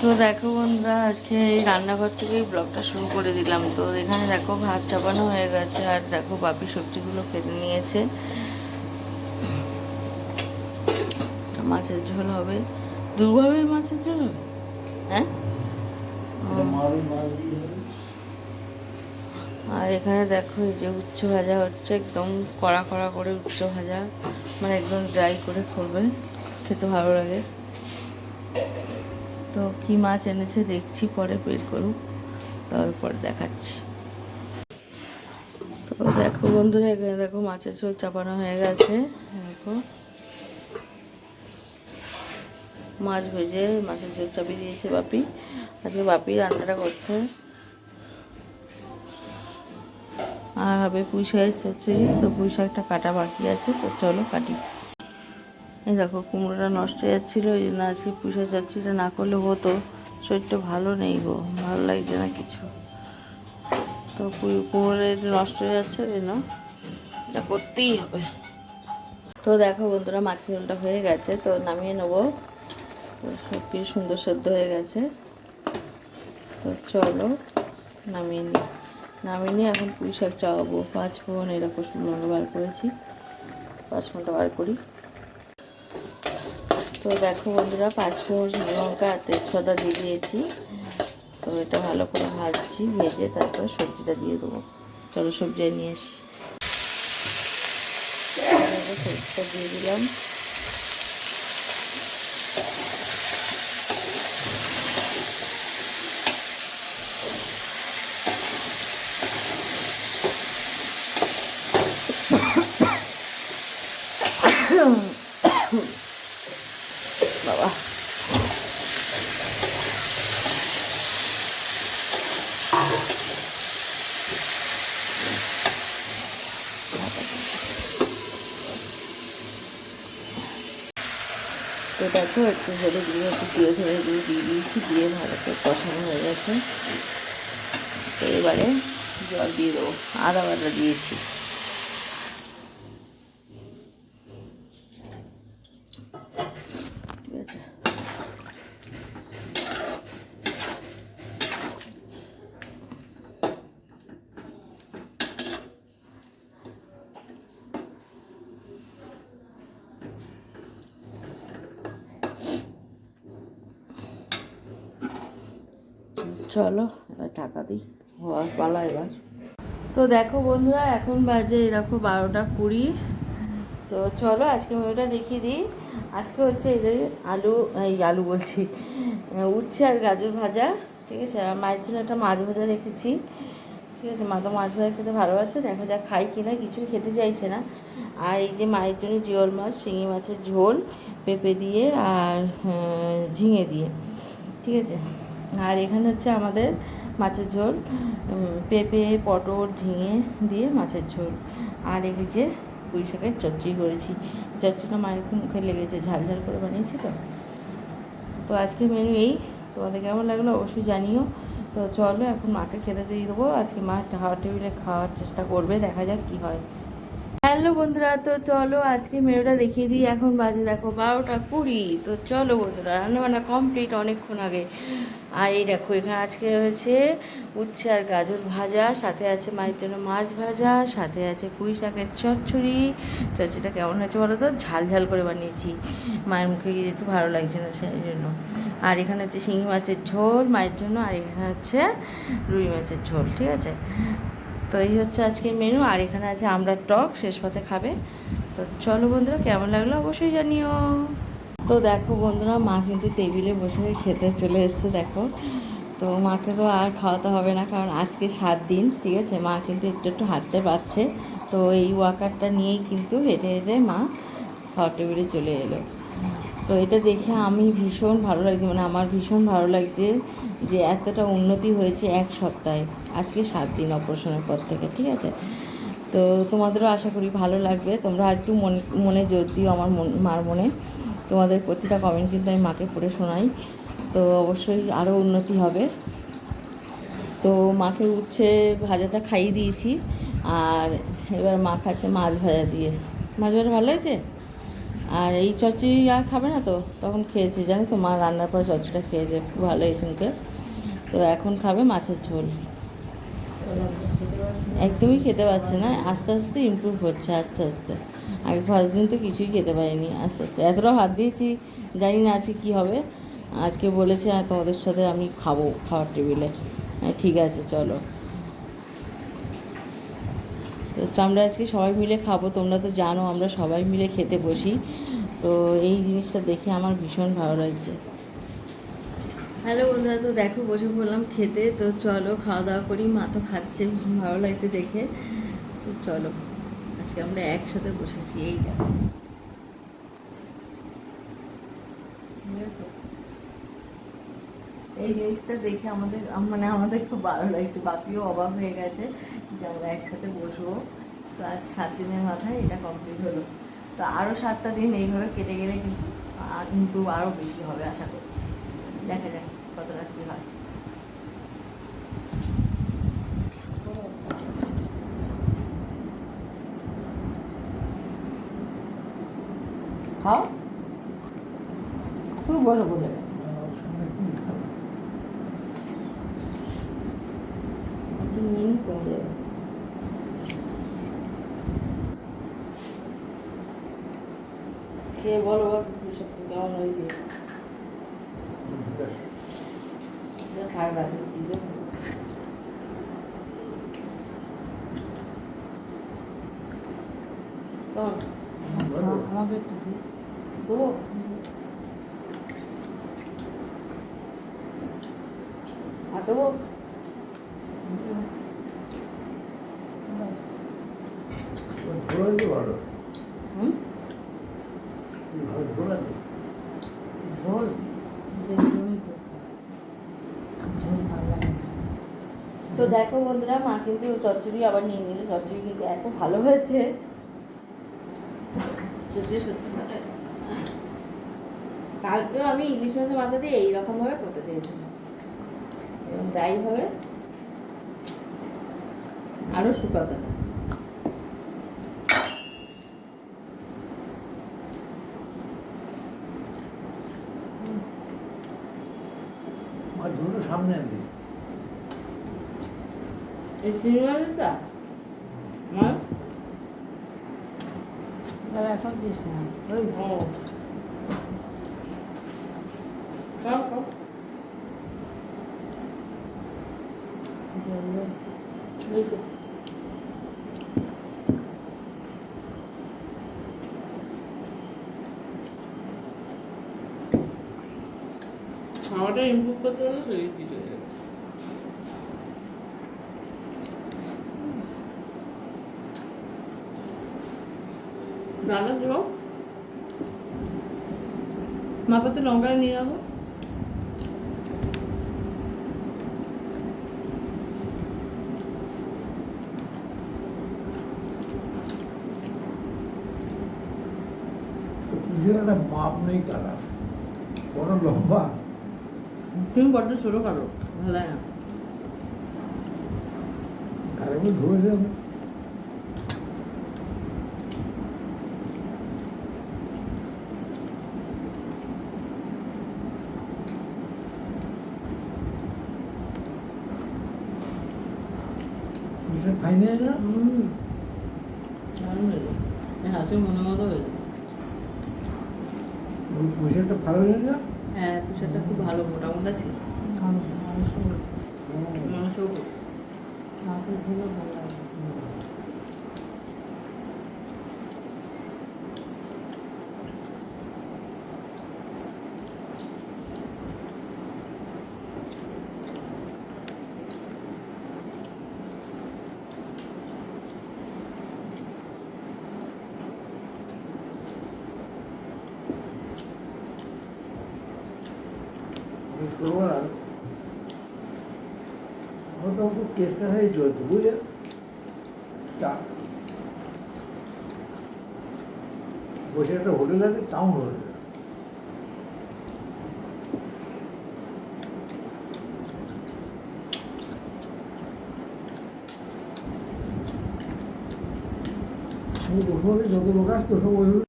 তো দেখো বন্ধুরা আজকে এই রান্নাঘর থেকেই ব্লগটা শুরু করে দিলাম। তো এখানে দেখো ভাত চাপানো হয়ে গেছে আর দেখো বাপি সবজিগুলো কেটে নিয়েছে। মাছের ঝোল হবে। দুভাবে মাছের ঝোল হবে? হ্যাঁ? আর এখানে দেখো এই যে উচ্চ ভাজা হচ্ছে একদম কড়া কড়া করে উচ্চ ভাজা মানে একদম ড্রাই করে করবে। খেতে ভালো লাগে। তো কি মাছ এনেছে দেখছি, পরে বের করুক। তারপর দেখাচ্ছি। তো দেখো বন্ধুরা, এখানে দেখো মাছের ঝোল চাপানো হয়ে গেছে। দেখো। মাছ ভেজে মাছের ঝোল চাপিয়ে দিয়েছে বাপি। আজকে বাপি রান্নাটা করছে। আর হবে পুঁই শাকের চচ্চড়ি। তো পুঁই শাকটা কাটা বাকি আছে, তো চলো কাটি। এই দেখো, কুমড়োটা নষ্ট হয়ে যাচ্ছিল, এই জন্য আজকে পুষে চচ্চড়িটা না করলে হতো, শরীরটা ভালো নেই গো, ভালো লাগছে না কিছু। তো কুমড়োটা একটু নষ্ট হয়ে যাচ্ছে, ওই জন্য এটা করতেই হবে। তো দেখো বন্ধুরা, মাছের ঝোলটা হয়ে গেছে, তো নামিয়ে নেব। সব কিছু সুন্দর সেদ্ধ হয়ে গেছে। তো চলো, নামিয়ে নিই নামিয়ে নিয়ে এখন পুঁই শাক চাওয়াবো। পাঁচ ফোন এরকম মনে বার করেছি। পাঁচ ফোনটা বার করি। তো দেখো বন্ধুরা পাঁচ ফোড়ন শুকনো লঙ্কা আর তেজপাতা দিয়ে দিয়েছি। তো এটা ভালো করে ভাজছি, ভেজে তারপর সবজিটা দিয়ে দেবো। চলো সবজি নিয়ে আসি। সবজিটা দিয়ে দিলাম। বাবা তো দেখো, একটু হলুদ দিয়ে একটু দিয়ে ধরে দিয়ে দিয়ে দিয়েছি, দিয়ে ভালো করে কষানো হয়ে গেছে। তো এবারে জল দিয়ে দেবো, আদা বাটা দিয়েছি। ঠিক আছে? চলো টাকা দিই। হওয়ার পালা এবার। তো দেখো বন্ধুরা, এখন বাজে এরকম বারোটা কুড়ি। তো চলো, আজকে মেনুটা দেখিয়ে দিই। আজকে হচ্ছে এই যে আলু, এই আলু বলছি, উচ্ছে আর গাজর ভাজা, ঠিক আছে? আর মায়ের জন্য একটা মাছ ভাজা রেখেছি। ঠিক আছে, মা তো মাছ ভাজা খেতে ভালোবাসে, দেখা যাক খাই কি না কিছুই খেতে চাইছে না। আর এই যে মায়ের জন্য জিওল মাছ, শিঙি মাছের ঝোল, পেঁপে দিয়ে আর ঝিঙে দিয়ে। ঠিক আছে? আর এখানে হচ্ছে আমাদের মাছের ঝোল পেঁপে, পটল, ঝিঙে দিয়ে মাছের ঝোল। আর এই যে পুঁই শাকের চচ্চড়ি করেছি। চচ্চড়িটা মায়ের মুখে লেগেছে, ঝাল ঝাল করে বানিয়েছি তো। তো আজকে মেনু এই। তোমাদের কেমন লাগল অবশ্যই জানিও। তো চলো এখন মাকে খেতে দিয়ে দেবো। আজকে মা খাওয়ার টেবিলে খাওয়ার চেষ্টা করবে, দেখা যাক কী হয়। হ্যালো বন্ধুরা, তো চলো আজকে মেনুটা দেখিয়ে দিই। এখন বাজে দেখো বারোটা কুড়ি। তো চলো বন্ধুরা, রান্নাবান্না কমপ্লিট অনেকক্ষণ আগে। আর এই দেখো, এখানে আজকে হয়েছে উচ্ছে আর গাজর ভাজা, সাথে আছে মায়ের জন্য মাছ ভাজা, সাথে আছে পুঁই শাকের চচ্চড়ি। চচ্চড়িটা কেমন হয়েছে বলো তো? ঝাল ঝাল করে বানিয়েছি। মায়ের মুখে গিয়ে যেতে ভালো লাগছে না, সেই জন্য। আর এখানে হচ্ছে শিঙি মাছের ঝোল মায়ের জন্য, আর এখানে হচ্ছে রুই মাছের ঝোল, ঠিক আছে? তো এই হচ্ছে আজকের মেনু আর এখানে আছে আমরা টক, শেষ পথে খাবে। তো চলো বন্ধুরা, কেমন লাগল অবশ্যই জানিও। তো দেখো বন্ধুরা, মা কিন্তু টেবিলে বসে খেতে চলে এসছে, দেখো। তো মাকে তো আর খাওয়াতে হবে না, কারণ আজকে সাত দিন, ঠিক আছে? মা কিন্তু একটু একটু হাঁটতে পারছে। তো এই ওয়াকারটা নিয়েই কিন্তু হেঁটে হেঁটে মা খাওয়ার টেবিলে চলে এলো। তো এটা দেখে আমি ভীষণ ভালো লাগছে মানে আমার ভীষণ ভালো লাগছে যে এতটা উন্নতি হয়েছে এক সপ্তাহে। আজকে সাত দিন অপারেশনের পর থেকে, ঠিক আছে? তো তোমাদেরও আশা করি ভালো লাগবে। তোমরা একটু মনে মনে জোর দিও আমার মার মনে। তোমাদের প্রতিটা কমেন্ট কিন্তু আমি মাকে পড়ে শোনাই। তো অবশ্যই আরও উন্নতি হবে। তো মাকে উচ্ছে ভাজাটা খাইয়ে দিয়েছি। আর এবার মা খাচ্ছে মাছ ভাজা দিয়ে। মাছ ভাজা ভালো লাগছে আর এই চচ্চড়ি আর খাবে না তো? তখন খেয়েছে, জানি তো? মা রান্নার পর চচ্চড়িটা খেয়েছে। খুব ভালো হয়েছে মুখে তো এখন খাবে মাছের ঝোল। একদমই খেতে পারছে না আস্তে আস্তে ইমপ্রুভ হচ্ছে আস্তে আস্তে। আগে ফার্স্ট দিন তো কিছুই খেতে পারিনি আস্তে আস্তে। এতটা ভাত দিয়েছি জানি না আজকে কী হবে। আজকে বলেছে "হ্যাঁ, তোমাদের সাথে আমি খাব খাওয়ার টেবিলে হ্যাঁ ঠিক আছে চলো। তো আমরা আজকে সবাই মিলে খাব তোমরা তো জানো আমরা সবাই মিলে খেতে বসি। তো এই জিনিসটা দেখে আমার ভীষণ ভালো লাগছে। হ্যালো বন্ধুরা, তো দেখো বসে পড়লাম খেতে। তো চলো খাওয়া দাওয়া করি। মা তো খাচ্ছে, ভীষণ ভালো লাগছে দেখে। তো চলো, আজকে আমরা একসাথে বসেছি, এই দেখো? এই জিনিসটা দেখে আমাদের মানে আমাদের খুব ভালো লাগছে। বাপিও অবাক হয়ে গেছে যে আমরা একসাথে বসবো। তো আজ সাত দিনের মাথায় এটা কমপ্লিট হলো। তো আরও সাতটা দিন এইভাবে কেটে গেলে কিন্তু ইমপ্রুভ আরও বেশি হবে, আশা করছি। দেখা যাক। কতটা কী হয় খাও খুব বসে বলে যাবে। কে বলো কেমন হয়েছে? যা থাক রাখি দিলে কেমন আমাকে একটু দিই দেবো আর দেবো হুম ঝোল তো দেখো বন্ধুরা, মা কিন্তু চচ্চড়ি আবার নিয়ে নিল। চচ্চড়ি কিন্তু এত ভালো হয়েছে। চচ্চড়ি সত্যি ভালো হয়েছে। কালকেও আমি ইলিশ মাছের মাথা দিয়ে এইরকমভাবে করতে চেয়েছিলাম। এবং ড্রাই হবে আরও শুকাতে। হবে সামনে আনবি। এই চিংড়ি মাছটা মাছ এখন দিস না। ওই খাওয়াটা ইমপ্রুভ করতে হলে শরীর কিছু হয়ে যাবে ডালা দেবো মাপাতে লঙ্কা নিয়ে যাব পুজোর একটা মাপ নেই কারা বড় লম্বা তুমি বড্ড ছোটো কাটো ভালো লাগে না কারণে ধরে যাবে পুজোর খাই না না হুম হয়েছে হাসি মনে মতো হয়েছে ওই ভালো লাগে হ্যাঁ পুষাটা খুব ভালো মোটা মোটা ছিল মাংস মাংস ছিল ভালো আমার তো খুব কেস কাছারি চলতো বুঝলে তা বসে একটা হোটেল আছে টাউন হোটেল আমি বসে যত লোক আসতো সব